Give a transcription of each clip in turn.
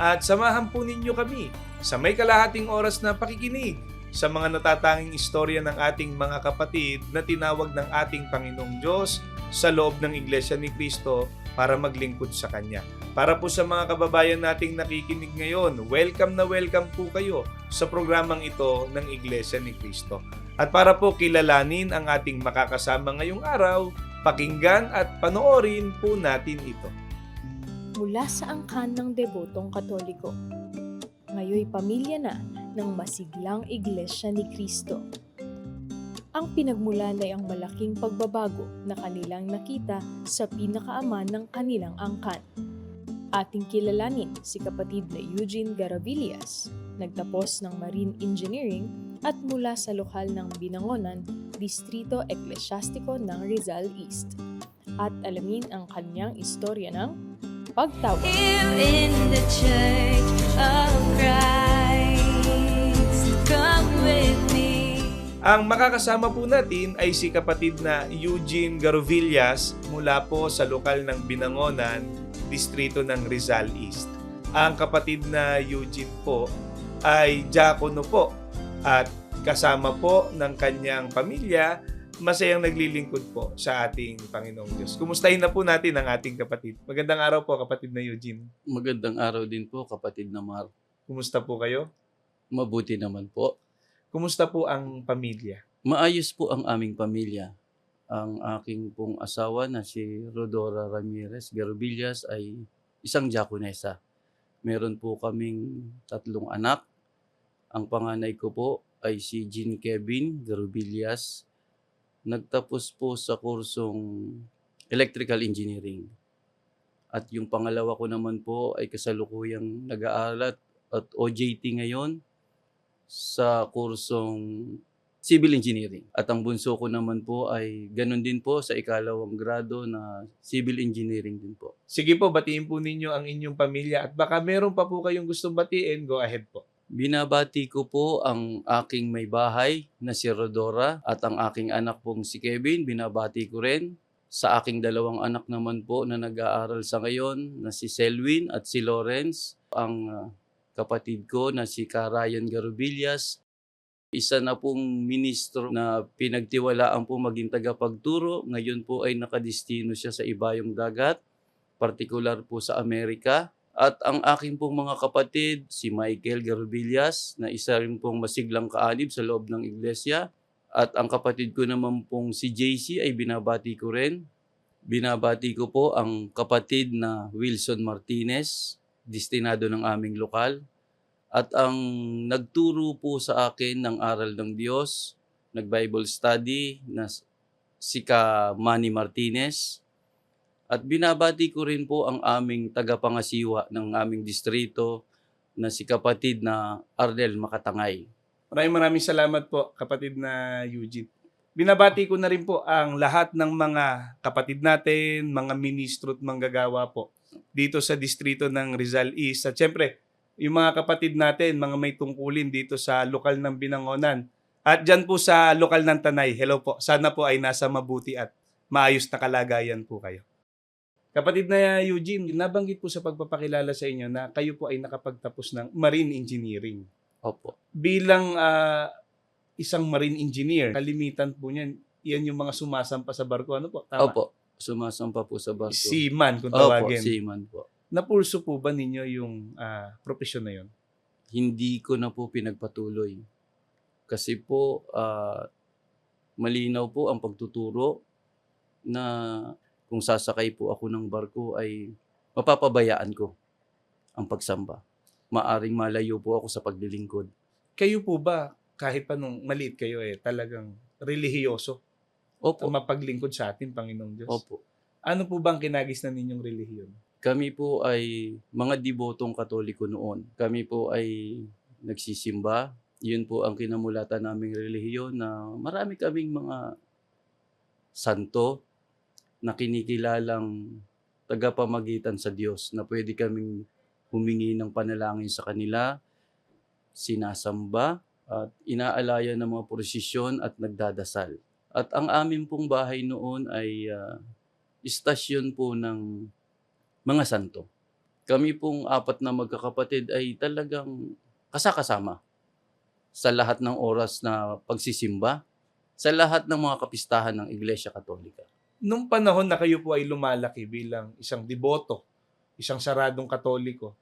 At samahan po ninyo kami sa may kalahating oras na pakikinig sa mga natatanging istorya ng ating mga kapatid na tinawag ng ating Panginoong Diyos sa loob ng Iglesia ni Cristo para maglingkod sa Kanya. Para po sa mga kababayan nating nakikinig ngayon, welcome na welcome po kayo sa programang ito ng Iglesia ni Cristo. At para po kilalanin ang ating makakasama ngayong araw, pakinggan at panoorin po natin ito. Mula sa angkan ng debotong katoliko. Ngayoy pamilya na ng masiglang iglesia ni Kristo. Ang pinagmulan ay ang malaking pagbabago na kanilang nakita sa pinakaaman ng kanilang angkan. Ating kilalanin si kapatid na Eugene Garavillas, nagtapos ng Marine Engineering at mula sa lokal ng Binangonan, Distrito Eklesyastiko ng Rizal East. At alamin ang kanyang istorya ng pagtawag. Here in the church of Christ, come with me. Ang makakasama po natin ay si kapatid na Eugene Garovillas mula po sa lokal ng Binangonan, distrito ng Rizal East. Ang kapatid na Eugene po ay diakono po at kasama po ng kanyang pamilya masayang naglilingkod po sa ating Panginoong Diyos. Kumustahin na po natin ang ating kapatid. Magandang araw po kapatid na Eugene. Magandang araw din po, kapatid na Mar. Kumusta po kayo? Mabuti naman po. Kumusta po ang pamilya? Maayos po ang aming pamilya. Ang aking pong asawa na si Rodora Ramirez Garubillas ay isang diakonesa. Meron po kaming tatlong anak. Ang panganay ko po ay si Jean Kevin Garubillas. Nagtapos po sa kursong Electrical Engineering. At yung pangalawa ko naman po ay kasalukuyang nag-aaral at OJT ngayon sa kursong Civil Engineering. At ang bunso ko naman po ay ganun din po sa ikalawang grado na Civil Engineering din po. Sige po, batiin po ninyo ang inyong pamilya at baka meron pa po kayong gustong batiin, go ahead po. Binabati ko po ang aking may bahay na si Rodora at ang aking anak pong si Kevin. Binabati ko rin sa aking dalawang anak naman po na nag-aaral sa ngayon na si Selwyn at si Lawrence. Ang ah, kapatid ko na si Karayan Garubillas. Isa na pong ministro na pinagtiwalaan po maging tagapagturo. Ngayon po ay nakadistino siya sa ibayong dagat, partikular po sa Amerika. At ang aking pong mga kapatid, si Michael Garubillas, na isa rin pong masiglang kaanib sa loob ng iglesia. At ang kapatid ko naman pong si JC ay binabati ko rin. Binabati ko po ang kapatid na Wilson Martinez, destinado ng aming lokal. At ang nagturo po sa akin ng aral ng Diyos, nag-Bible study na si Ka Manny Martinez. At binabati ko rin po ang aming tagapangasiwa ng aming distrito na si kapatid na Arnel Makatangay. Maraming maraming salamat po, kapatid na Eugene. Binabati ko na rin po ang lahat ng mga kapatid natin, mga ministro at manggagawa po dito sa distrito ng Rizal East. At syempre, yung mga kapatid natin, mga may tungkulin dito sa lokal ng Binangonan. At dyan po sa lokal ng Tanay, hello po. Sana po ay nasa mabuti at maayos na kalagayan po kayo. Kapatid na Eugene, nabanggit po sa pagpapakilala sa inyo na kayo po ay nakapagtapos ng Marine Engineering Opo. bilang ah, isang marine engineer, kalimitan po niyan, yan yung mga sumasampa sa barko. Ano po? Tama? Opo. Sumasampa po sa barko. Seaman, kung Opo, tawagin. seaman po. Napulso po ba ninyo yung ah, profesyon na yun? Hindi ko na po pinagpatuloy. Kasi po, ah, malinaw po ang pagtuturo na kung sasakay po ako ng barko ay mapapabayaan ko ang pagsamba. Maaring malayo po ako sa paglilingkod. Kayo po ba, kahit pa nung maliit kayo eh, talagang relihiyoso Opo. ang mapaglingkod sa atin, Panginoong Diyos? Opo. Ano po bang kinagis na ninyong relihiyon? Kami po ay mga debotong katoliko noon. Kami po ay nagsisimba. Yun po ang kinamulatan naming relihiyon na marami kaming mga santo na kinikilalang tagapamagitan sa Diyos na pwede kaming humingi ng panalangin sa kanila, sinasamba, at inaalaya ng mga prosesyon at nagdadasal. At ang amin pong bahay noon ay ah, istasyon po ng mga santo. Kami pong apat na magkakapatid ay talagang kasakasama sa lahat ng oras na pagsisimba, sa lahat ng mga kapistahan ng Iglesia Katolika. Nung panahon na kayo po ay lumalaki bilang isang deboto, isang saradong katoliko,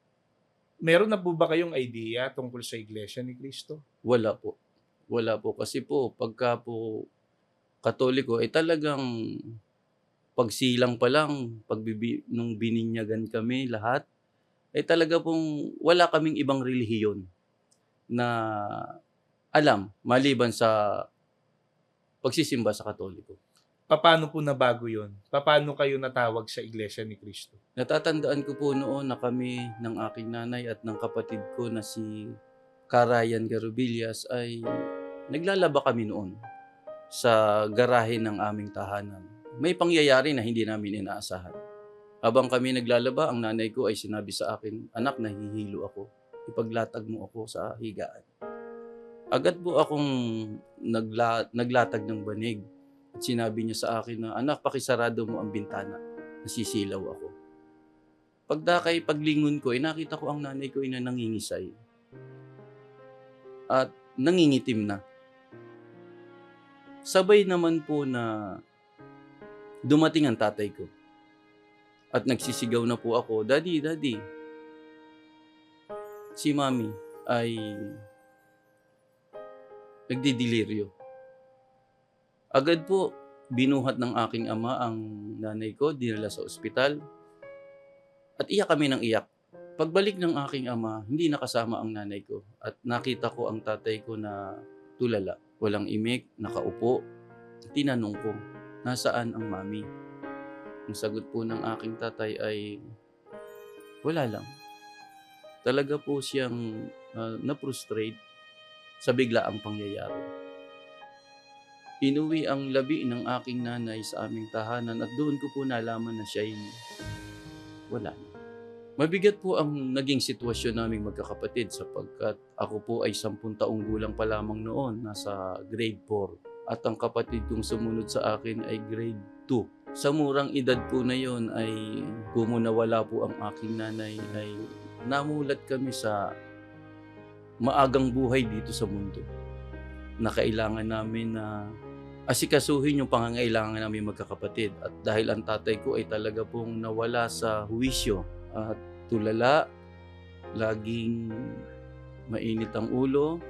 meron na po ba kayong idea tungkol sa Iglesia ni Cristo? Wala po. Wala po. Kasi po, pagka po katoliko, ay talagang pagsilang pa lang, pagbibi, nung bininyagan kami lahat, ay talaga pong wala kaming ibang relihiyon na alam, maliban sa pagsisimba sa katoliko. Paano po nabago yon? Paano kayo natawag sa Iglesia ni Cristo? Natatandaan ko po noon na kami ng aking nanay at ng kapatid ko na si Karayan Garubillas ay naglalaba kami noon sa garahe ng aming tahanan. May pangyayari na hindi namin inaasahan. Habang kami naglalaba, ang nanay ko ay sinabi sa akin, Anak, nahihilo ako. Ipaglatag mo ako sa higaan. Agad po akong nagla- naglatag ng banig. At sinabi niya sa akin na, Anak, pakisarado mo ang bintana. Nasisilaw ako. Pagdakay, paglingon ko, eh, nakita ko ang nanay ko ay na nangingisay. At nangingitim na. Sabay naman po na dumating ang tatay ko. At nagsisigaw na po ako, Daddy, Daddy. Si Mami ay nagdidiliryo. Agad po, binuhat ng aking ama ang nanay ko, dinala sa ospital. At iyak kami ng iyak. Pagbalik ng aking ama, hindi nakasama ang nanay ko. At nakita ko ang tatay ko na tulala. Walang imik, nakaupo. Tinanong ko, nasaan ang mami? Ang sagot po ng aking tatay ay, wala lang. Talaga po siyang ah, na-frustrate sa biglaang pangyayari. Inuwi ang labi ng aking nanay sa aming tahanan at doon ko po nalaman na siya ay wala. Mabigat po ang naging sitwasyon naming magkakapatid sapagkat ako po ay sampung taong gulang pa lamang noon, nasa grade 4. At ang kapatid kong sumunod sa akin ay grade 2. Sa murang edad po na yon ay kung nawala po ang aking nanay ay namulat kami sa maagang buhay dito sa mundo na kailangan namin na asikasuhin yung pangangailangan namin magkakapatid. At dahil ang tatay ko ay talaga pong nawala sa huwisyo at tulala, laging mainit ang ulo,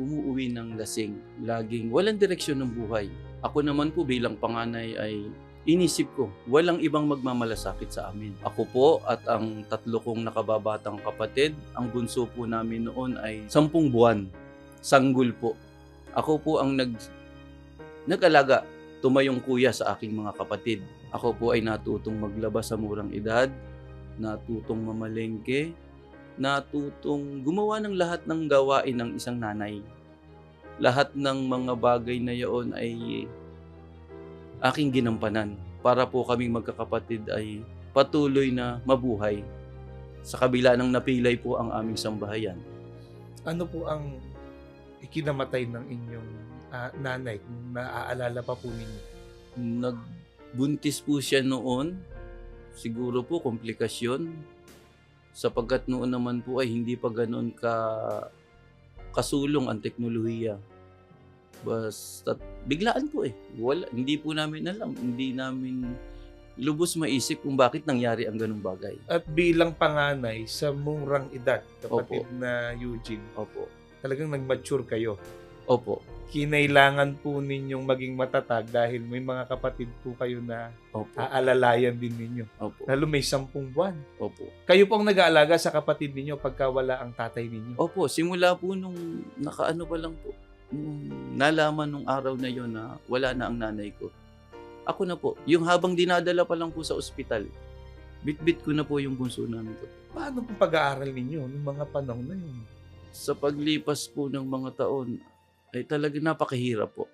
umuuwi ng lasing, laging walang direksyon ng buhay. Ako naman po bilang panganay ay inisip ko, walang ibang magmamalasakit sa amin. Ako po at ang tatlo kong nakababatang kapatid, ang bunso po namin noon ay sampung buwan. Sanggol po. Ako po ang nag nag-alaga, tumayong kuya sa aking mga kapatid. Ako po ay natutong maglaba sa murang edad, natutong mamalengke, natutong gumawa ng lahat ng gawain ng isang nanay. Lahat ng mga bagay na yaon ay aking ginampanan para po kaming magkakapatid ay patuloy na mabuhay sa kabila ng napilay po ang aming sambahayan. Ano po ang ikinamatay ng inyong ah, nanay kung naaalala pa po ninyo? Nagbuntis po siya noon. Siguro po komplikasyon. Sapagkat noon naman po ay hindi pa ganoon ka kasulong ang teknolohiya. Basta biglaan po eh. Wala, hindi po namin alam. Hindi namin lubos maisip kung bakit nangyari ang ganung bagay. At bilang panganay sa murang edad, kapatid Opo. na Eugene, Opo. talagang nag-mature kayo. Opo. Kinailangan po ninyong maging matatag dahil may mga kapatid po kayo na Opo. aalalayan din ninyo. Opo. Lalo may sampung buwan. Opo. Kayo po ang nag-aalaga sa kapatid ninyo pagka wala ang tatay ninyo. Opo, simula po nung nakaano pa lang po, nung nalaman nung araw na yon na wala na ang nanay ko. Ako na po, yung habang dinadala pa lang po sa ospital, Bit-bit ko na po yung bunso namin. Paano po pag-aaral ninyo noong mga panahon na yun? Sa paglipas po ng mga taon, ay talaga napakahirap po.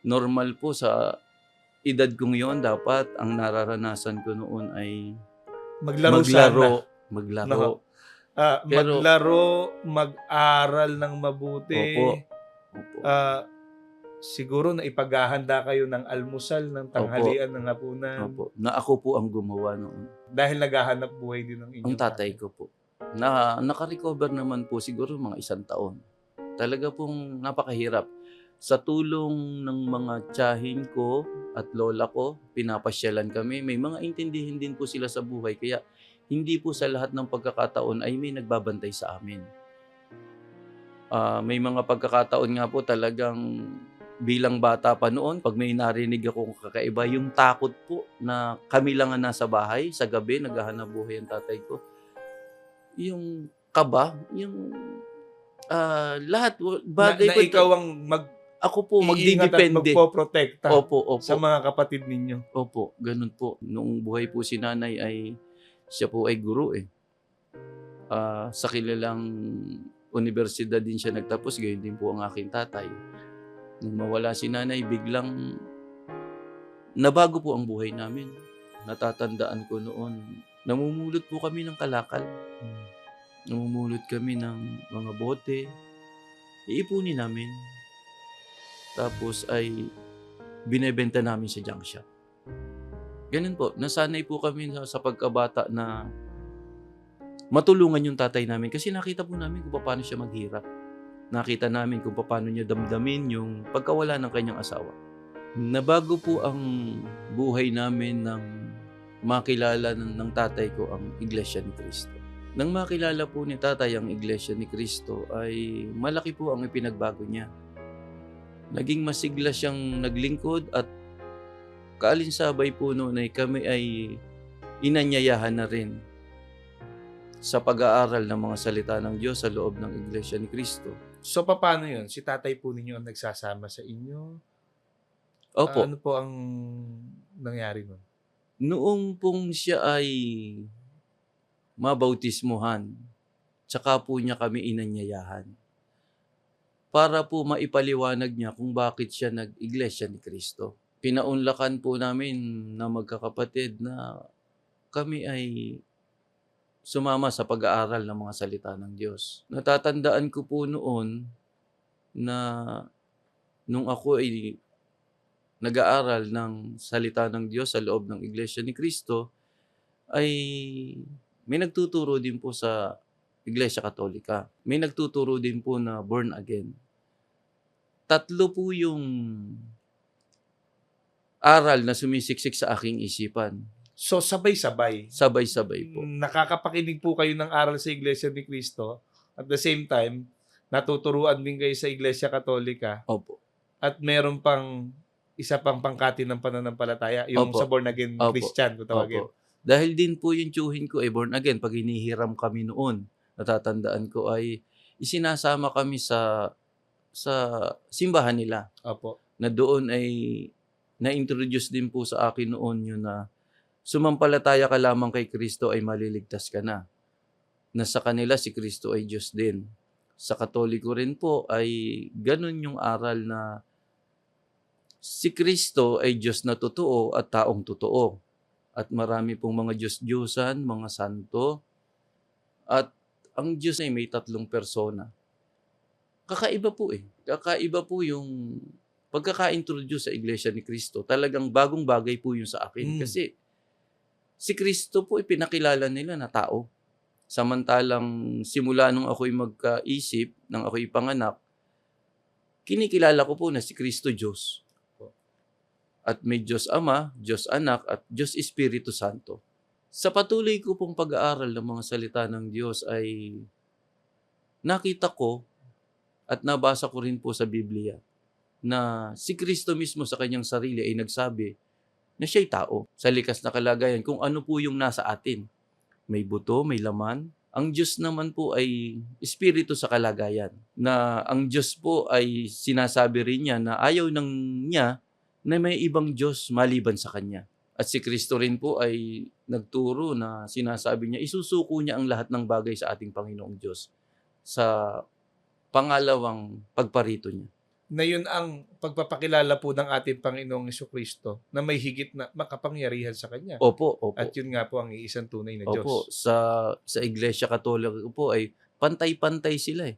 Normal po sa edad kong yon dapat ang nararanasan ko noon ay Maglaro, maglaro. sana. Maglaro. Nako. Ah, Pero- maglaro, mag-aral ng mabuti. Opo. Opo. Ah, siguro na ipaghahanda kayo ng almusal, ng tanghalian, ng hapunan. Opo. Na ako po ang gumawa noon. Dahil naghahanap buhay din ng inyong Ang tatay ko po. Na naka-recover naman po siguro mga isang taon. Talaga pong napakahirap. Sa tulong ng mga tiyahin ko at lola ko, pinapasyalan kami. May mga intindihin din po sila sa buhay. Kaya hindi po sa lahat ng pagkakataon ay may nagbabantay sa amin. Ah, may mga pagkakataon nga po talagang bilang bata pa noon, pag may narinig akong kakaiba, yung takot po na kami lang ang nasa bahay, sa gabi, naghahanap buhay ang tatay ko. Yung kaba, yung ah, lahat, bagay na, na ikaw ang mag ako po, magdidepende. magpoprotekta Opo, opo. sa mga kapatid ninyo. Opo, ganun po. Noong buhay po si nanay ay, siya po ay guro eh. Ah, sa kilalang universidad din siya nagtapos, gayon din po ang aking tatay. Nung mawala si nanay, biglang nabago po ang buhay namin. Natatandaan ko noon, namumulot po kami ng kalakal. Namumulot kami ng mga bote. Iipunin namin. Tapos ay binebenta namin sa junk shop. Ganun po, nasanay po kami sa, sa pagkabata na matulungan yung tatay namin kasi nakita po namin kung paano siya maghirap. Nakita namin kung paano niya damdamin yung pagkawala ng kanyang asawa. Nabago po ang buhay namin ng makilala ng, ng tatay ko ang Iglesia ni Cristo. Nang makilala po ni tatay ang Iglesia ni Cristo ay malaki po ang ipinagbago niya. Naging masigla siyang naglingkod at kaalinsabay po noon ay kami ay inanyayahan na rin sa pag-aaral ng mga salita ng Diyos sa loob ng Iglesia ni Cristo. So, paano yun? Si tatay po ninyo ang nagsasama sa inyo? Opo, ano po ang nangyari nun? noong pong siya ay mabautismuhan, tsaka po niya kami inanyayahan. Para po maipaliwanag niya kung bakit siya nag-iglesia ni Kristo. Pinaunlakan po namin na magkakapatid na kami ay sumama sa pag-aaral ng mga salita ng Diyos. Natatandaan ko po noon na nung ako ay nag-aaral ng salita ng Diyos sa loob ng Iglesia ni Cristo, ay may nagtuturo din po sa Iglesia Katolika. May nagtuturo din po na born again. Tatlo po yung aral na sumisiksik sa aking isipan. So, sabay-sabay. Sabay-sabay po. Nakakapakinig po kayo ng aral sa Iglesia ni Cristo. At the same time, natuturuan din kayo sa Iglesia Katolika. Opo. At meron pang isa pang pangkati ng pananampalataya, yung Opo. sa born again Opo. Christian, kung tawagin. Opo. Dahil din po yung tsuhin ko ay born again. Pag hinihiram kami noon, natatandaan ko ay isinasama kami sa sa simbahan nila. Opo. Na doon ay na-introduce din po sa akin noon yun na sumampalataya ka lamang kay Kristo ay maliligtas ka na. Na sa kanila si Kristo ay Diyos din. Sa Katoliko rin po ay ganun yung aral na si Kristo ay Diyos na totoo at taong totoo. At marami pong mga Diyos-Diyosan, mga santo. At ang Diyos ay may tatlong persona. Kakaiba po eh. Kakaiba po yung pagkaka-introduce sa Iglesia ni Kristo. Talagang bagong bagay po yung sa akin. Mm. Kasi si Kristo po ipinakilala nila na tao. Samantalang simula nung ako'y magkaisip, nang ako'y panganak, kinikilala ko po na si Kristo Diyos. At may Diyos Ama, Diyos Anak, at Diyos Espiritu Santo. Sa patuloy ko pong pag-aaral ng mga salita ng Diyos ay nakita ko at nabasa ko rin po sa Biblia na si Kristo mismo sa kanyang sarili ay nagsabi na siya'y tao sa likas na kalagayan kung ano po yung nasa atin. May buto, may laman. Ang Diyos naman po ay espiritu sa kalagayan. Na ang Diyos po ay sinasabi rin niya na ayaw ng niya na may ibang Diyos maliban sa Kanya. At si Kristo rin po ay nagturo na sinasabi niya, isusuko niya ang lahat ng bagay sa ating Panginoong Diyos sa pangalawang pagparito niya. Na yun ang pagpapakilala po ng ating Panginoong Yeso Kristo na may higit na makapangyarihan sa Kanya. Opo, opo. At yun nga po ang iisang tunay na Opo, Diyos. sa sa Iglesia Katolika po ay pantay-pantay sila eh.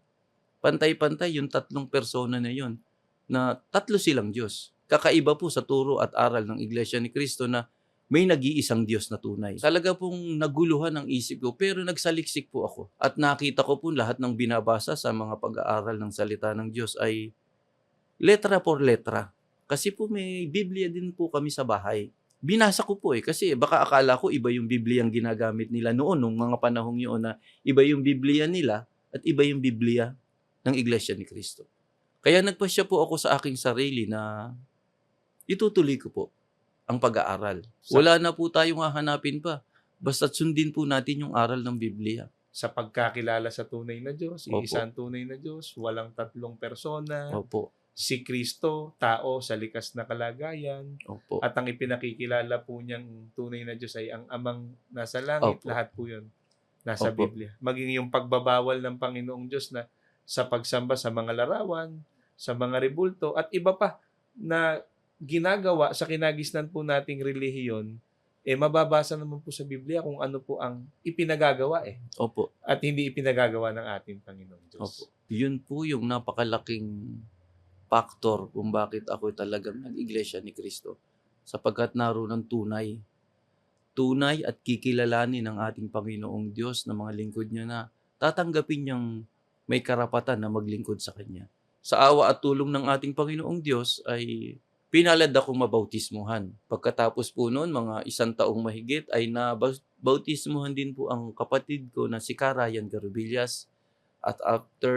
Pantay-pantay yung tatlong persona na yun na tatlo silang Diyos. Kakaiba po sa turo at aral ng Iglesia ni Cristo na may nag-iisang Diyos na tunay. Talaga pong naguluhan ang isip ko pero nagsaliksik po ako. At nakita ko po lahat ng binabasa sa mga pag-aaral ng salita ng Diyos ay letra por letra. Kasi po may Biblia din po kami sa bahay binasa ko po eh kasi baka akala ko iba yung Biblia ang ginagamit nila noon nung mga panahong yun na iba yung Biblia nila at iba yung Biblia ng Iglesia ni Cristo. Kaya nagpasya po ako sa aking sarili na itutuloy ko po ang pag-aaral. Wala na po tayong hahanapin pa. Basta sundin po natin yung aral ng Biblia. Sa pagkakilala sa tunay na Diyos, Opo. iisang tunay na Diyos, walang tatlong persona, Opo. si Kristo, tao sa likas na kalagayan, Opo. at ang ipinakikilala po niyang tunay na Diyos ay ang amang nasa langit, Opo. lahat po yun nasa Opo. Biblia. Maging yung pagbabawal ng Panginoong Diyos na sa pagsamba sa mga larawan, sa mga rebulto, at iba pa na ginagawa sa kinagisnan po nating relihiyon, eh mababasa naman po sa Biblia kung ano po ang ipinagagawa eh. Opo. At hindi ipinagagawa ng ating Panginoong Diyos. Opo. Yun po yung napakalaking factor kung bakit ako talagang nag-iglesia ni Kristo. Sapagkat naroon ang tunay. Tunay at kikilalanin ng ating Panginoong Diyos na mga lingkod niya na tatanggapin niyang may karapatan na maglingkod sa Kanya. Sa awa at tulong ng ating Panginoong Diyos ay pinalad akong mabautismuhan. Pagkatapos po noon, mga isang taong mahigit, ay nabautismuhan din po ang kapatid ko na si Karayan Garubillas. At after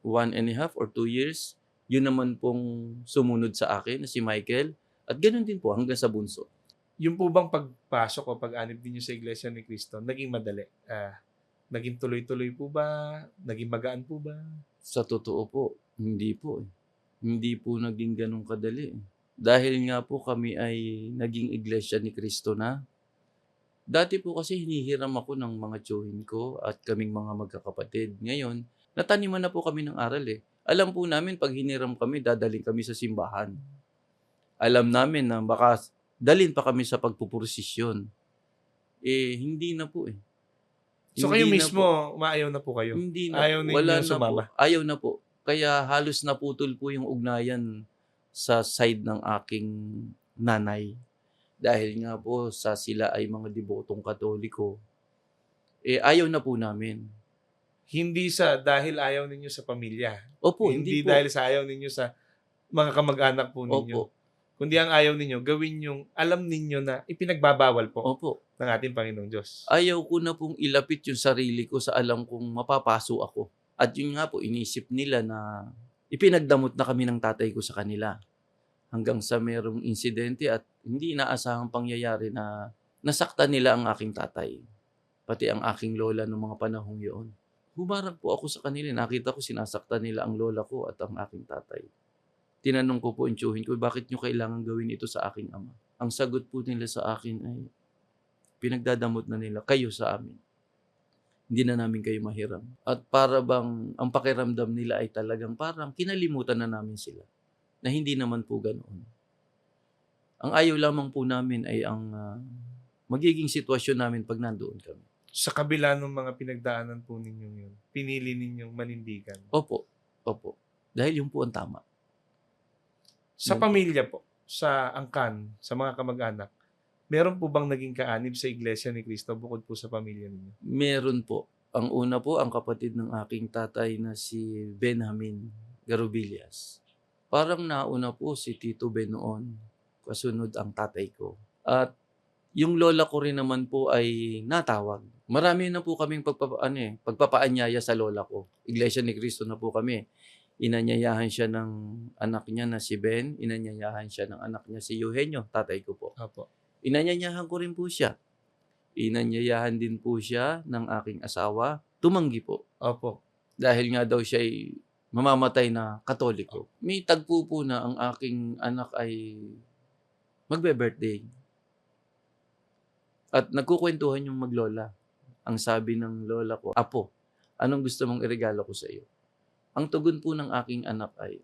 one and a half or two years, yun naman pong sumunod sa akin na si Michael. At ganun din po hanggang sa bunso. Yung po bang pagpasok o pag-anib ninyo sa Iglesia ni Cristo, naging madali? Ah, naging tuloy-tuloy po ba? Naging magaan po ba? Sa totoo po, hindi po eh. Hindi po naging ganun kadali. Dahil nga po kami ay naging iglesia ni Kristo na. Dati po kasi hinihiram ako ng mga tiyuhin ko at kaming mga magkakapatid. Ngayon, nataniman na po kami ng aral eh. Alam po namin pag hiniram kami, dadaling kami sa simbahan. Alam namin na baka dalin pa kami sa pagpupurosisyon. Eh, hindi na po eh. So Hindi kayo mismo, maayaw na po kayo? Hindi na Ayaw po. Wala na sumama? po. Ayaw na po. Kaya halos naputol po yung ugnayan sa side ng aking nanay. Dahil nga po sa sila ay mga debotong katoliko. Eh ayaw na po namin. Hindi sa dahil ayaw ninyo sa pamilya. Opo, hindi hindi, po. dahil sa ayaw ninyo sa mga kamag-anak po ninyo. Opo. Kundi ang ayaw ninyo, gawin yung alam ninyo na ipinagbabawal po Opo. ng ating Panginoong Diyos. Ayaw ko na pong ilapit yung sarili ko sa alam kong mapapaso ako. At yun nga po, inisip nila na ipinagdamot na kami ng tatay ko sa kanila. Hanggang sa merong insidente at hindi inaasahang pangyayari na nasaktan nila ang aking tatay. Pati ang aking lola noong mga panahong yun. Humarap po ako sa kanila. Nakita ko sinasaktan nila ang lola ko at ang aking tatay. Tinanong ko po tiyuhin ko, bakit nyo kailangan gawin ito sa aking ama? Ang sagot po nila sa akin ay, pinagdadamot na nila kayo sa amin. Hindi na namin kayo mahiram. At para bang ang pakiramdam nila ay talagang parang kinalimutan na namin sila. Na hindi naman po ganoon. Ang ayaw lamang po namin ay ang ah, magiging sitwasyon namin pag nandoon kami. Sa kabila ng mga pinagdaanan po ninyong yun, pinili ninyong manindigan. Opo, opo. Dahil yung po ang tama. Sa Yun. pamilya po, sa angkan, sa mga kamag-anak, meron po bang naging kaanib sa Iglesia ni Cristo bukod po sa pamilya ninyo? Meron po. Ang una po, ang kapatid ng aking tatay na si Benjamin Garubillas. Parang nauna po si Tito Ben noon. Kasunod ang tatay ko. At yung lola ko rin naman po ay natawag. Marami na po kaming pagpapa, ano eh, pagpapaanyaya sa lola ko. Iglesia ni Cristo na po kami. Inanyayahan siya ng anak niya na si Ben. Inanyayahan siya ng anak niya si Eugenio, tatay ko po. Opo. Inanyayahan ko rin po siya. Inanyayahan din po siya ng aking asawa. Tumanggi po. Opo. Dahil nga daw siya ay mamamatay na katoliko. May tagpo po na ang aking anak ay magbe-birthday. At nagkukwentuhan yung maglola. Ang sabi ng lola ko, Apo, anong gusto mong iregalo ko sa iyo? Ang tugon po ng aking anak ay,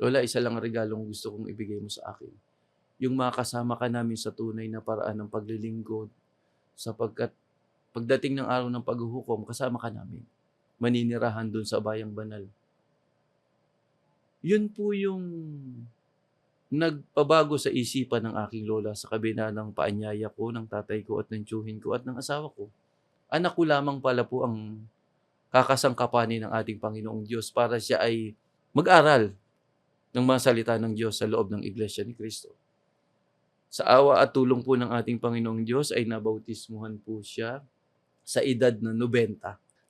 Lola, isa lang ang regalong gusto kong ibigay mo sa akin. Yung makasama ka namin sa tunay na paraan ng paglilingkod sapagkat pagdating ng araw ng paghuhukom, kasama ka namin. Maninirahan dun sa bayang banal. Yun po yung nagpabago sa isipan ng aking lola sa kabina ng paanyaya ko, ng tatay ko at ng tiyuhin ko at ng asawa ko. Anak ko lamang pala po ang kakasangkapanin ng ating Panginoong Diyos para siya ay mag-aral ng mga salita ng Diyos sa loob ng Iglesia ni Kristo. Sa awa at tulong po ng ating Panginoong Diyos ay nabautismuhan po siya sa edad na 90.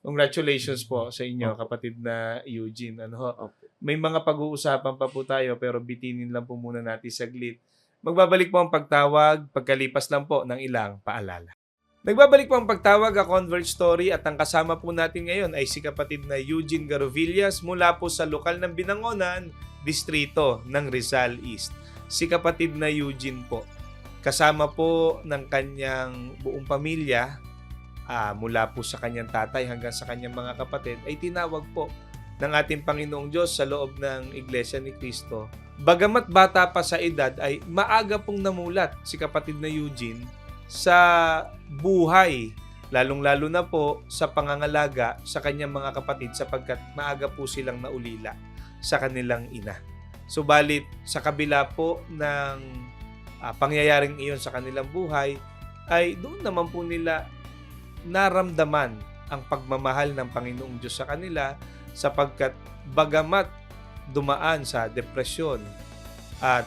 Congratulations po sa inyo, Opo. kapatid na Eugene. Ano ho? Opo. May mga pag-uusapan pa po tayo pero bitinin lang po muna natin saglit. Magbabalik po ang pagtawag pagkalipas lang po ng ilang paalala. Nagbabalik po ang pagtawag a Convert Story at ang kasama po natin ngayon ay si kapatid na Eugene Garovillas mula po sa lokal ng Binangonan, distrito ng Rizal East. Si kapatid na Eugene po. Kasama po ng kanyang buong pamilya ah, mula po sa kanyang tatay hanggang sa kanyang mga kapatid ay tinawag po ng ating Panginoong Diyos sa loob ng Iglesia ni Cristo. Bagamat bata pa sa edad ay maaga pong namulat si kapatid na Eugene sa buhay, lalong-lalo na po sa pangangalaga sa kanyang mga kapatid sapagkat maaga po silang naulila sa kanilang ina. Subalit sa kabila po ng ah, pangyayaring iyon sa kanilang buhay ay doon naman po nila naramdaman ang pagmamahal ng Panginoong Diyos sa kanila sapagkat bagamat dumaan sa depresyon at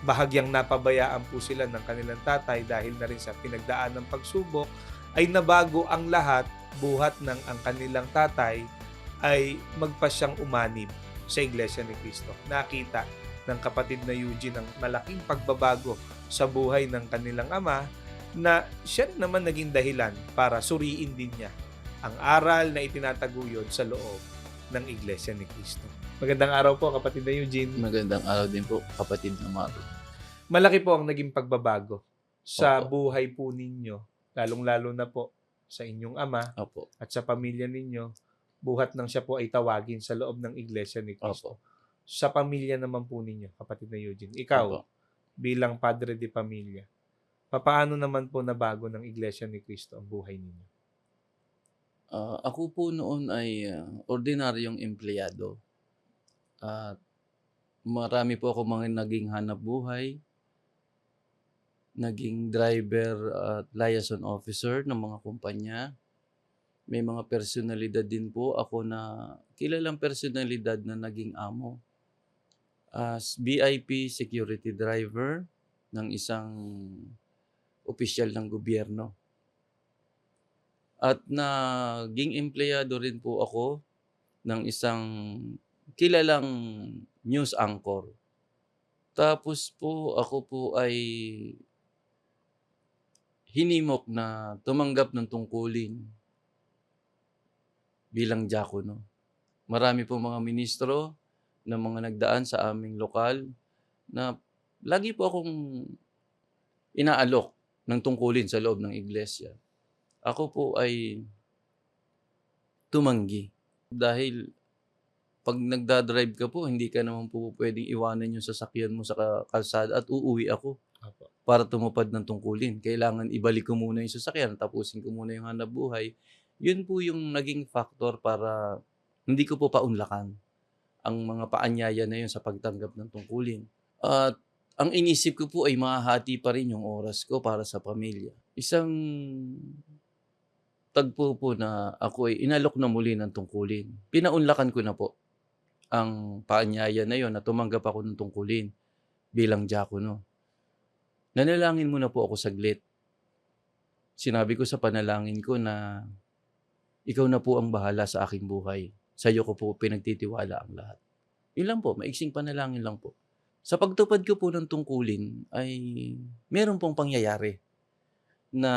bahagyang napabayaan po sila ng kanilang tatay dahil na rin sa pinagdaan ng pagsubok ay nabago ang lahat buhat ng ang kanilang tatay ay magpasyang umanib sa Iglesia ni Cristo. Nakita ng kapatid na Eugene ang malaking pagbabago sa buhay ng kanilang ama na siya naman naging dahilan para suriin din niya ang aral na itinataguyod sa loob ng Iglesia ni Cristo. Magandang araw po kapatid na Eugene. Magandang araw din po, kapatid na Maro. Malaki po ang naging pagbabago sa Opo. buhay po ninyo, lalong-lalo na po sa inyong ama Opo. at sa pamilya ninyo, buhat nang siya po ay tawagin sa loob ng Iglesia ni Cristo. Opo. Sa pamilya naman po ninyo, kapatid na Eugene, ikaw Opo. bilang padre de pamilya, papaano naman po nabago ng Iglesia ni Cristo ang buhay ninyo? Ah, ako po noon ay ah, ordinaryong empleyado. At marami po ako mga naging hanap buhay. Naging driver at liaison officer ng mga kumpanya. May mga personalidad din po ako na kilalang personalidad na naging amo. As VIP security driver ng isang opisyal ng gobyerno. At naging empleyado rin po ako ng isang kilalang news anchor. Tapos po ako po ay hinimok na tumanggap ng tungkulin bilang diakono. Marami po mga ministro na mga nagdaan sa aming lokal na lagi po akong inaalok ng tungkulin sa loob ng iglesia ako po ay tumanggi. Dahil pag nagdadrive ka po, hindi ka naman po pwedeng iwanan yung sasakyan mo sa ka- kalsada at uuwi ako para tumupad ng tungkulin. Kailangan ibalik ko muna yung sasakyan, tapusin ko muna yung hanap buhay. Yun po yung naging factor para hindi ko po paunlakan ang mga paanyaya na yun sa pagtanggap ng tungkulin. At ang inisip ko po ay mahahati pa rin yung oras ko para sa pamilya. Isang tagpo po na ako ay inalok na muli ng tungkulin. Pinaunlakan ko na po ang paanyaya na yon na tumanggap ako ng tungkulin bilang diakono. Nanalangin muna po ako saglit. Sinabi ko sa panalangin ko na ikaw na po ang bahala sa aking buhay. Sa iyo ko po pinagtitiwala ang lahat. Yun lang po, maiksing panalangin lang po. Sa pagtupad ko po ng tungkulin ay meron pong pangyayari na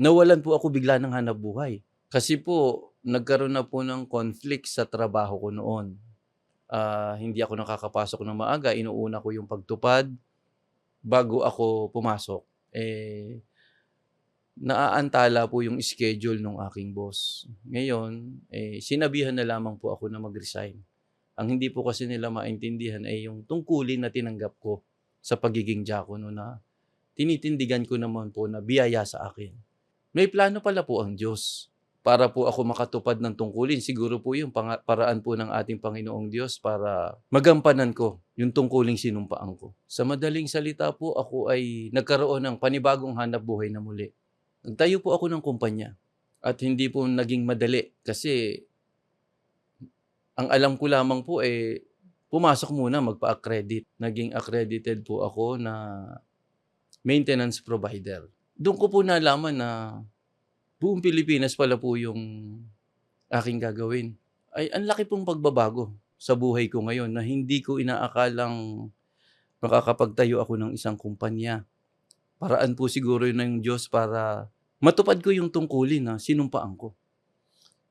nawalan po ako bigla ng hanap buhay. Kasi po, nagkaroon na po ng conflict sa trabaho ko noon. Ah, hindi ako nakakapasok ng maaga, inuuna ko yung pagtupad bago ako pumasok. eh, naaantala po yung schedule ng aking boss. Ngayon, eh, sinabihan na lamang po ako na mag-resign. Ang hindi po kasi nila maintindihan ay yung tungkulin na tinanggap ko sa pagiging diakono na tinitindigan ko naman po na biyaya sa akin. May plano pala po ang Diyos para po ako makatupad ng tungkulin. Siguro po yung paraan po ng ating Panginoong Diyos para magampanan ko yung tungkuling sinumpaan ko. Sa madaling salita po, ako ay nagkaroon ng panibagong hanap buhay na muli. Nagtayo po ako ng kumpanya at hindi po naging madali kasi ang alam ko lamang po eh pumasok muna magpa-accredit. Naging accredited po ako na maintenance provider. Doon ko po nalaman na buong Pilipinas pala po yung aking gagawin. Ay, ang laki pong pagbabago sa buhay ko ngayon na hindi ko inaakalang makakapagtayo ako ng isang kumpanya. Paraan po siguro ng Diyos para matupad ko yung tungkulin na sinumpaan ko.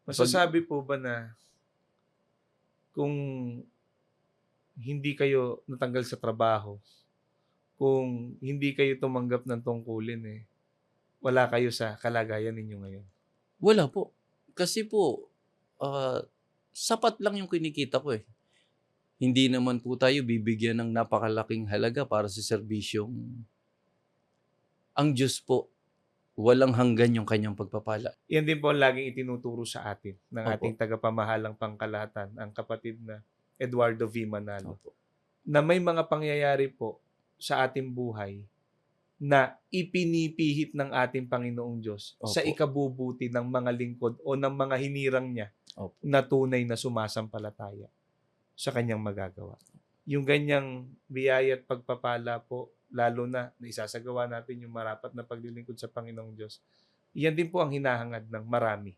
Masasabi po ba na kung hindi kayo natanggal sa trabaho, kung hindi kayo tumanggap ng tungkulin eh, wala kayo sa kalagayan ninyo ngayon? Wala po. Kasi po, ah, sapat lang yung kinikita ko eh. Hindi naman po tayo bibigyan ng napakalaking halaga para sa serbisyong ang Diyos po, walang hanggan yung kanyang pagpapala. Yan din po ang laging itinuturo sa atin ng Opo. ating tagapamahalang pangkalahatan, ang kapatid na Eduardo V. Manalo. Opo. Na may mga pangyayari po sa ating buhay na ipinipihit ng ating Panginoong Diyos Opo. sa ikabubuti ng mga lingkod o ng mga hinirang niya Opo. na tunay na sumasampalataya sa kanyang magagawa. Yung ganyang biyaya at pagpapala po, lalo na na isasagawa natin yung marapat na paglilingkod sa Panginoong Diyos, yan din po ang hinahangad ng marami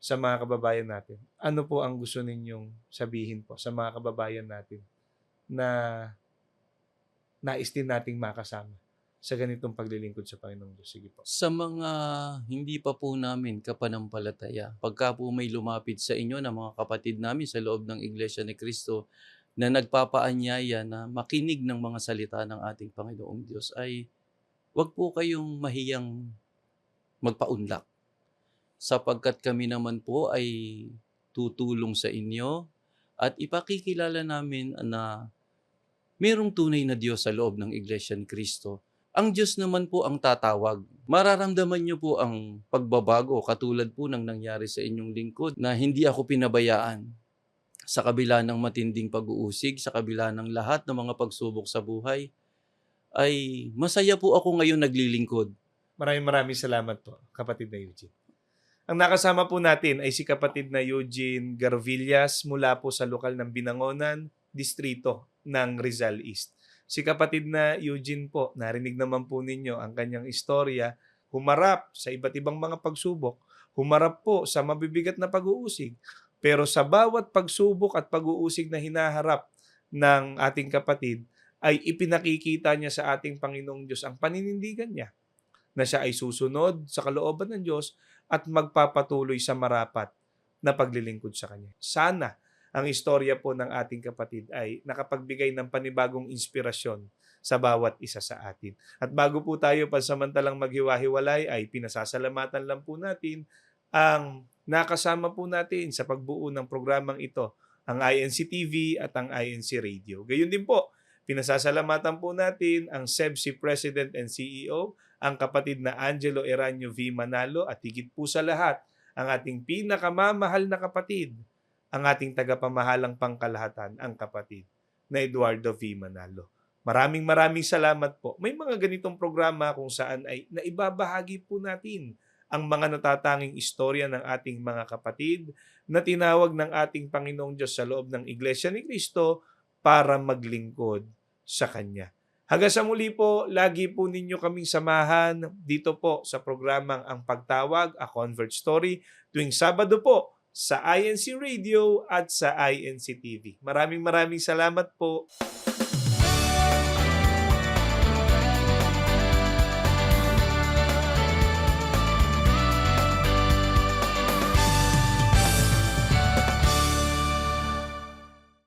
sa mga kababayan natin. Ano po ang gusto ninyong sabihin po sa mga kababayan natin na nais din nating makasama sa ganitong paglilingkod sa Panginoong Diyos? Sige po. Sa mga hindi pa po namin kapanampalataya, pagka po may lumapit sa inyo na mga kapatid namin sa loob ng Iglesia ni Cristo na nagpapaanyaya na makinig ng mga salita ng ating Panginoong Diyos ay wag po kayong mahiyang magpaunlak. Sapagkat kami naman po ay tutulong sa inyo at ipakikilala namin na mayroong tunay na Diyos sa loob ng Iglesia ni Cristo ang Diyos naman po ang tatawag. Mararamdaman niyo po ang pagbabago katulad po ng nangyari sa inyong lingkod na hindi ako pinabayaan sa kabila ng matinding pag-uusig, sa kabila ng lahat ng mga pagsubok sa buhay, ay masaya po ako ngayon naglilingkod. Maraming maraming salamat po, kapatid na Eugene. Ang nakasama po natin ay si kapatid na Eugene Garvillas mula po sa lokal ng Binangonan, distrito ng Rizal East. Si kapatid na Eugene po, narinig naman po ninyo ang kanyang istorya, humarap sa iba't ibang mga pagsubok, humarap po sa mabibigat na pag-uusig, pero sa bawat pagsubok at pag-uusig na hinaharap ng ating kapatid, ay ipinakikita niya sa ating Panginoong Diyos ang paninindigan niya na siya ay susunod sa kalooban ng Diyos at magpapatuloy sa marapat na paglilingkod sa Kanya. Sana ang istorya po ng ating kapatid ay nakapagbigay ng panibagong inspirasyon sa bawat isa sa atin. At bago po tayo pansamantalang maghiwa-hiwalay ay pinasasalamatan lang po natin ang nakasama po natin sa pagbuo ng programang ito, ang INC TV at ang INC Radio. Gayun din po, pinasasalamatan po natin ang SEBSI President and CEO, ang kapatid na Angelo Eranio V. Manalo at higit po sa lahat, ang ating pinakamamahal na kapatid, ang ating tagapamahalang pangkalahatan, ang kapatid na Eduardo V. Manalo. Maraming maraming salamat po. May mga ganitong programa kung saan ay naibabahagi po natin ang mga natatanging istorya ng ating mga kapatid na tinawag ng ating Panginoong Diyos sa loob ng Iglesia ni Cristo para maglingkod sa Kanya. Hanggang sa muli po, lagi po ninyo kaming samahan dito po sa programang Ang Pagtawag, A Convert Story, tuwing Sabado po sa INC Radio at sa INC TV. Maraming maraming salamat po.